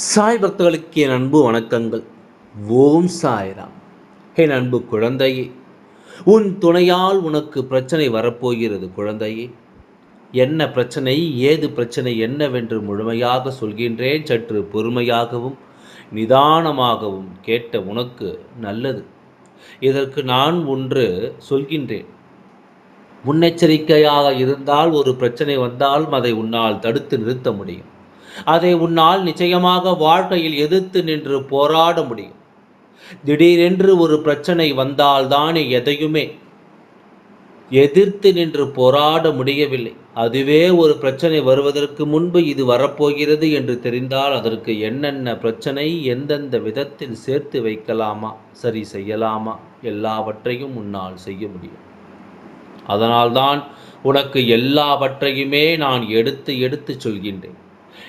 சாய் பக்தர்களுக்கு என் அன்பு வணக்கங்கள். ஓம் சாய்ராம். என் அன்பு குழந்தையே உன் துணையால் உனக்கு பிரச்சனை வரப்போகிறது குழந்தையே. என்ன பிரச்சனை ஏது பிரச்சனை என்னவென்று முழுமையாக சொல்கின்றேன். சற்று பொறுமையாகவும் நிதானமாகவும் கேட்ட உனக்கு நல்லது. இதற்கு நான் ஒன்று சொல்கின்றேன். முன்னெச்சரிக்கையாக இருந்தால் ஒரு பிரச்சனை வந்தாலும் அதை உன்னால் தடுத்து நிறுத்த முடியும். அதை உன்னால் நிச்சயமாக வாழ்க்கையில் எதிர்த்து நின்று போராட முடியும். திடீரென்று ஒரு பிரச்சனை வந்தால்தானே எதையுமே எதிர்த்து நின்று போராட முடியவில்லை. அதுவே ஒரு பிரச்சனை வருவதற்கு முன்பு இது வரப்போகிறது என்று தெரிந்தால் அதற்கு என்னென்ன பிரச்சனை எந்தெந்த விதத்தில் சேர்த்து வைக்கலாமா சரி செய்யலாமா எல்லாவற்றையும் உன்னால் செய்ய முடியும். அதனால்தான் உனக்கு எல்லாவற்றையுமே நான் எடுத்து எடுத்து சொல்கின்றேன்.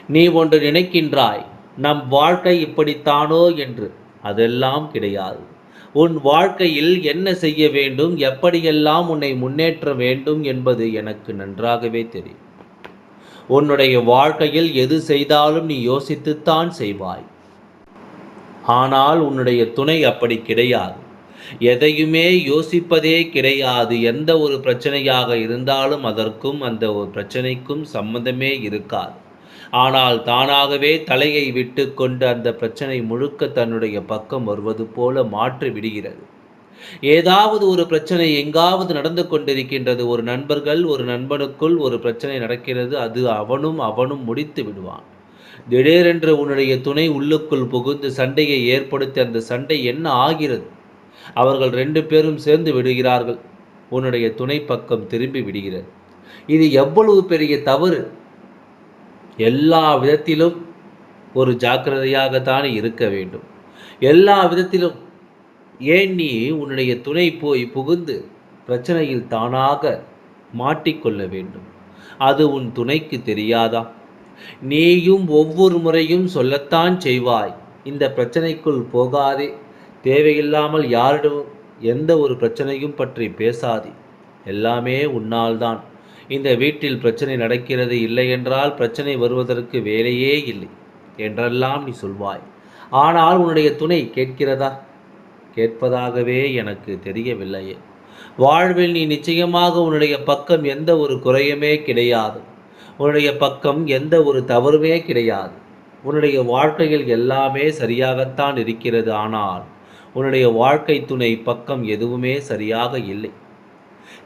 நீ ஒன்று நினைக்கின்றாய் நம் வாழ்க்கை இப்படித்தானோ என்று. அதெல்லாம் கிடையாது. உன் வாழ்க்கையில் என்ன செய்ய வேண்டும் எப்படியெல்லாம் உன்னை முன்னேற்ற வேண்டும் என்பது எனக்கு நன்றாகவே தெரியும். உன்னுடைய வாழ்க்கையில் எது செய்தாலும் நீ யோசித்துத்தான் செய்வாய். ஆனால் உன்னுடைய துணை அப்படி கிடையாது. எதையுமே யோசிப்பதே கிடையாது. எந்த ஒரு பிரச்சனையாக இருந்தாலும் அதற்கும் அந்த ஒரு பிரச்சனைக்கும் சம்மந்தமே இருக்காது. ஆனால் தானாகவே தலையை விட்டு கொண்டு அந்த பிரச்சனை முழுக்க தன்னுடைய பக்கம் வருவது போல மாற்றி விடுகிறது. ஏதாவது ஒரு பிரச்சனை எங்காவது நடந்து கொண்டிருக்கின்றது. ஒரு நண்பர்கள் ஒரு நண்பனுக்குள் ஒரு பிரச்சனை நடக்கிறது. அது அவனும் அவனும் முடித்து விடுவான். திடீரென்று உன்னுடைய துணை உள்ளுக்குள் புகுந்து சண்டையை ஏற்படுத்தி அந்த சண்டை என்ன ஆகிறது? அவர்கள் ரெண்டு பேரும் சேர்ந்து விடுகிறார்கள். உன்னுடைய துணை பக்கம் திரும்பி விடுகிறது. இது எவ்வளவு பெரிய தவறு? எல்லா விதத்திலும் ஒரு ஜாக்கிரதையாகத்தான் இருக்க வேண்டும். எல்லா விதத்திலும் ஏன் நீ உன்னுடைய துணை போய் புகுந்து பிரச்சனையில் தானாக மாட்டிக்கொள்ள வேண்டும்? அது உன் துணைக்கு தெரியாதா? நீயும் ஒவ்வொரு முறையும் சொல்லத்தான் செய்வாய். இந்த பிரச்சனைக்குள் போகாதே. தேவையில்லாமல் யாரிடம் எந்த ஒரு பிரச்சனையும் பற்றி பேசாதே. எல்லாமே உன்னால் தான் இந்த வீட்டில் பிரச்சனை நடக்கிறது இல்லை என்றால் பிரச்சனை வருவதற்கு வேலையே இல்லை என்றெல்லாம் நீ சொல்வாய். ஆனால் உன்னுடைய துணை கேட்கிறதா? கேட்பதாகவே எனக்கு தெரியவில்லையே. வாழ்வில் நீ நிச்சயமாக உன்னுடைய பக்கம் எந்த ஒரு குறையுமே கிடையாது. உன்னுடைய பக்கம் எந்த ஒரு தவறுமே கிடையாது. உன்னுடைய வாழ்க்கையில் எல்லாமே சரியாகத்தான் இருக்கிறது. ஆனால் உன்னுடைய வாழ்க்கை துணை பக்கம் எதுவுமே சரியாக இல்லை.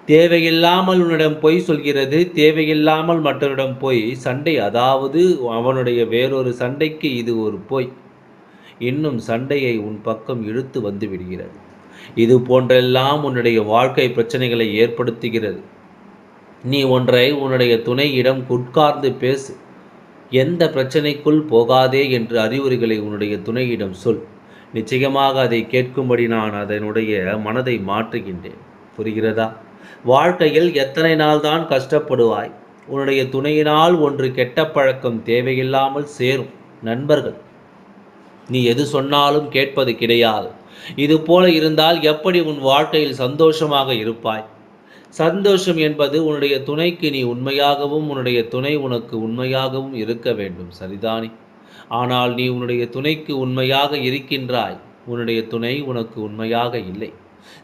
தேவையில்லாமல் உன்னிடம் பொய் சொல்கிறது தேவையில்லாமல் மற்றவரிடம் போய். சண்டை அதாவது அவனுடைய வேறொரு சண்டைக்கு இது ஒரு பொய். இன்னும் சண்டையை உன் பக்கம் இழுத்து வந்து விடுகிறது. இது போன்றெல்லாம் உன்னுடைய வாழ்க்கை பிரச்சனைகளை ஏற்படுத்துகிறது. நீ ஒன்றை உன்னுடைய துணையிடம் உட்கார்ந்து பேசு. எந்த பிரச்சனைக்குள் போகாதே என்று அறிவுரைகளை உன்னுடைய துணையிடம் சொல். நிச்சயமாக அதை கேட்கும்படி நான் அதனுடைய மனதை மாற்றுகின்றேன். புரிகிறதா? வாழ்க்கையில் எத்தனை நாள் தான் கஷ்டப்படுவாய்? உன்னுடைய துணையினால் ஒன்று கெட்ட பழக்கம் தேவையில்லாமல் சேரும். நண்பர்கள் நீ எது சொன்னாலும் கேட்பது கிடையாது. இது போல இருந்தால் எப்படி உன் வாழ்க்கையில் சந்தோஷமாக இருப்பாய்? சந்தோஷம் என்பது உன்னுடைய துணைக்கு நீ உண்மையாகவும் உன்னுடைய துணை உனக்கு உண்மையாகவும் இருக்க வேண்டும். சரிதானே? ஆனால் நீ உன்னுடைய துணைக்கு உண்மையாக இருக்கின்றாய். உன்னுடைய துணை உனக்கு உண்மையாக இல்லை.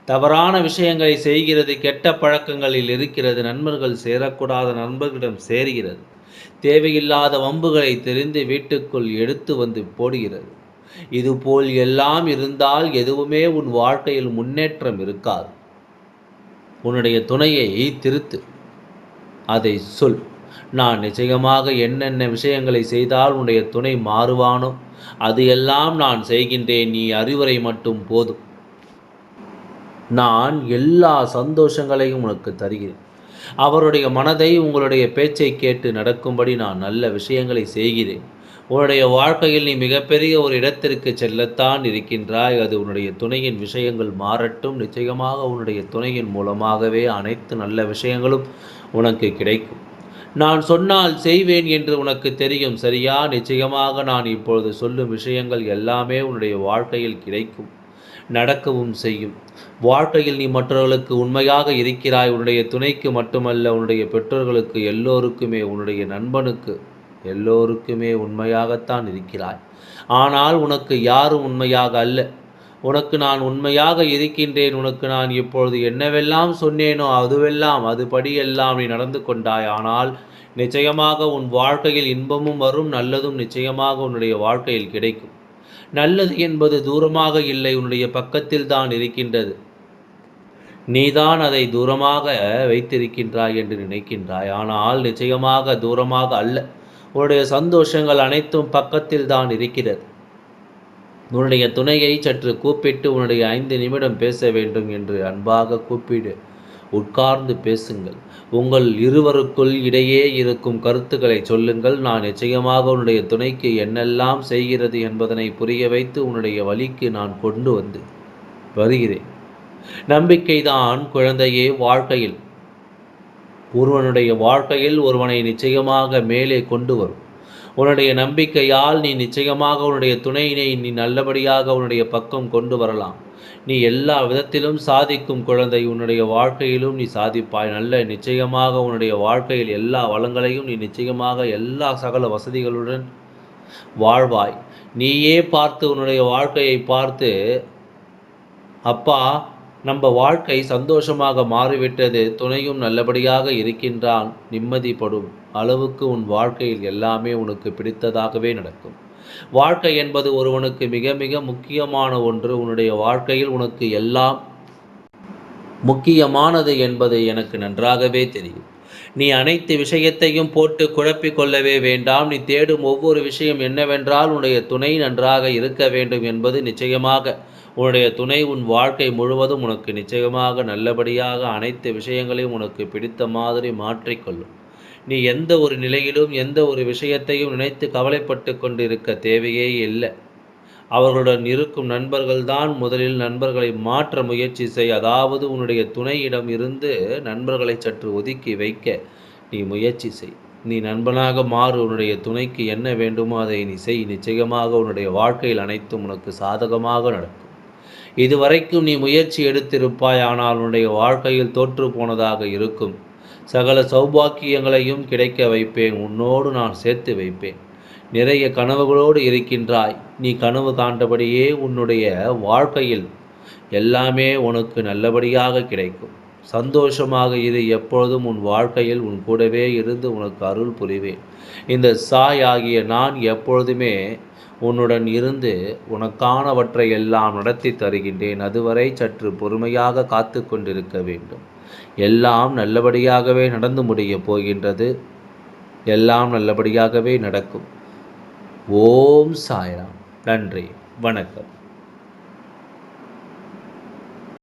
தவறான விஷயங்களை செய்கிறது கெட்ட பழக்கங்களில் இருக்கிறது நண்பர்கள் சேரக்கூடாத நண்பர்களிடம் சேருகிறது. தேவையில்லாத வம்புகளை தெரிந்து வீட்டுக்குள் எடுத்து வந்து போடுகிறது. இதுபோல் எல்லாம் இருந்தால் எதுவுமே உன் வாழ்க்கையில் முன்னேற்றம் இருக்காது. உன்னுடைய துணையை திருத்து. அதை சொல். நான் நிச்சயமாக என்னென்ன விஷயங்களை செய்தால் உன்னுடைய துணை மாறுவானோ அது எல்லாம் நான் செய்கின்றேன். நீ அறிவுரை மட்டும் போதும். நான் எல்லா சந்தோஷங்களையும் உனக்கு தருகிறேன். அவருடைய மனதை உங்களுடைய பேச்சை கேட்டு நடக்கும்படி நான் நல்ல விஷயங்களை செய்கிறேன். உன்னுடைய வாழ்க்கையில் நீ மிகப்பெரிய ஒரு இடத்திற்கு செல்லத்தான் இருக்கின்றாய். அது உன்னுடைய துணையின் விஷயங்கள் மாறட்டும். நிச்சயமாக உன்னுடைய துணையின் மூலமாகவே அனைத்து நல்ல விஷயங்களும் உனக்கு கிடைக்கும். நான் சொன்னால் செய்வேன் என்று உனக்கு தெரியும் சரியா? நிச்சயமாக நான் இப்பொழுது சொல்லும் விஷயங்கள் எல்லாமே உன்னுடைய வாழ்க்கையில் கிடைக்கும். நடக்கவும் செய்யும். வாழ்க்கையில் நீ மற்றவர்களுக்கு உண்மையாக இருக்கிறாய். உன்னுடைய துணைக்கு மட்டுமல்ல உன்னுடைய பெற்றோர்களுக்கு எல்லோருக்குமே உன்னுடைய நண்பனுக்கு எல்லோருக்குமே உண்மையாகத்தான் இருக்கிறாய். ஆனால் உனக்கு யாரும் உண்மையாக அல்ல. உனக்கு நான் உண்மையாக இருக்கின்றேன். உனக்கு நான் இப்பொழுது என்னவெல்லாம் சொன்னேனோ அதுவெல்லாம் அதுபடியெல்லாம் நீ நடந்து கொண்டாய். ஆனால் நிச்சயமாக உன் வாழ்க்கையில் இன்பமும் வரும் நல்லதும் நிச்சயமாக உன்னுடைய வாழ்க்கையில் கிடைக்கும். நல்லது என்பது தூரமாக இல்லை உன்னுடைய பக்கத்தில் தான் இருக்கின்றது. நீதான் அதை தூரமாக வைத்திருக்கின்றாய் என்று நினைக்கின்றாய். ஆனால் நிச்சயமாக தூரமாக அல்ல. உன்னுடைய சந்தோஷங்கள் அனைத்தும் பக்கத்தில் தான் இருக்கிறது. உன்னுடைய துணையை சற்று கூப்பிட்டு உன்னுடைய ஐந்து நிமிடம் பேச வேண்டும் என்று அன்பாக கூப்பிடு. உட்கார்ந்து பேசுங்கள். உங்கள் இருவருக்குள் இடையே இருக்கும் கருத்துக்களை சொல்லுங்கள். நான் நிச்சயமாக உன்னுடைய துணைக்கு என்னெல்லாம் செய்கிறது என்பதனை புரிய வைத்து உன்னுடைய வழிக்கு நான் கொண்டு வந்து வருகிறேன். நம்பிக்கைதான் குழந்தையே வாழ்க்கையில். ஒருவனுடைய வாழ்க்கையில் ஒருவனை நிச்சயமாக மேலே கொண்டு வரும். உன்னுடைய நம்பிக்கையால் நீ நிச்சயமாக உன்னுடைய துணையினை நீ நல்லபடியாக உன்னுடைய பக்கம் கொண்டு வரலாம். நீ எல்லா விதத்திலும் சாதிக்கும் குழந்தை உன்னுடைய வாழ்க்கையிலும் நீ சாதிப்பாய். நல்ல நிச்சயமாக உன்னுடைய வாழ்க்கையில் எல்லா வளங்களையும் நீ நிச்சயமாக எல்லா சகல வசதிகளுடன் வாழ்வாய். நீயே பார்த்து உன்னுடைய வாழ்க்கையை பார்த்து அப்பா நம்ம வாழ்க்கை சந்தோஷமாக மாறிவிட்டது துணையும் நல்லபடியாக இருக்கின்றான் நிம்மதிப்படும் அளவுக்கு உன் வாழ்க்கையில் எல்லாமே உனக்கு பிடித்ததாகவே நடக்கும். வாழ்க்கை என்பது ஒருவனுக்கு மிக மிக முக்கியமான ஒன்று. உன்னுடைய வாழ்க்கையில் உனக்கு எல்லாம் முக்கியமானது என்பது எனக்கு நன்றாகவே தெரியும். நீ அனைத்து விஷயத்தையும் போட்டு குழப்பிக் கொள்ளவே வேண்டாம். நீ தேடும் ஒவ்வொரு விஷயம் என்னவென்றால் உன்னுடைய துணை நன்றாக இருக்க வேண்டும் என்பது நிச்சயமாக உன்னுடைய துணை உன் வாழ்க்கை முழுவதும் உனக்கு நிச்சயமாக நல்லபடியாக அனைத்து விஷயங்களையும் உனக்கு பிடித்த மாதிரி மாற்றிக்கொள்ளும். நீ எந்த ஒரு நிலையிலும் எந்த ஒரு விஷயத்தையும் நினைத்து கவலைப்பட்டு கொண்டிருக்க தேவையே இல்லை. அவர்களுடன் இருக்கும் நண்பர்கள்தான் முதலில் நண்பர்களை மாற்ற முயற்சி செய். அதாவது உன்னுடைய துணையிடம் இருந்து நண்பர்களை சற்று ஒதுக்கி வைக்க நீ முயற்சி செய். நீ நண்பனாக மாறு. உன்னுடைய துணைக்கு என்ன வேண்டுமோ அதை நீ செய். நிச்சயமாக உன்னுடைய வாழ்க்கையில் அனைத்தும் உனக்கு சாதகமாக நடக்கும். இதுவரைக்கும் நீ முயற்சி எடுத்திருப்பாய் ஆனால் உன்னுடைய வாழ்க்கையில் தோற்று போனதாக இருக்கும். சகல சௌபாக்கியங்களையும் கிடைக்க வைப்பேன் உன்னோடு நான் சேர்த்து வைப்பேன். நிறைய கனவுகளோடு இருக்கின்றாய் நீ கனவு காண்டபடியே உன்னுடைய வாழ்க்கையில் எல்லாமே உனக்கு நல்லபடியாக கிடைக்கும். சந்தோஷமாக இரு எப்பொழுதும் உன் வாழ்க்கையில் உன் கூடவே இருந்து உனக்கு அருள் புரிவேன். இந்த சாய் ஆகிய நான் எப்பொழுதுமே உன்னுடன் இருந்து உனக்கானவற்றை எல்லாம் நடத்தி தருகின்றேன். அதுவரை சற்று பொறுமையாக காத்து கொண்டிருக்க வேண்டும். எல்லாம் நல்லபடியாகவே நடந்து முடியப் போகின்றது. எல்லாம் நல்லபடியாகவே நடக்கும். ஓம் சாய்ராம். நன்றி. வணக்கம்.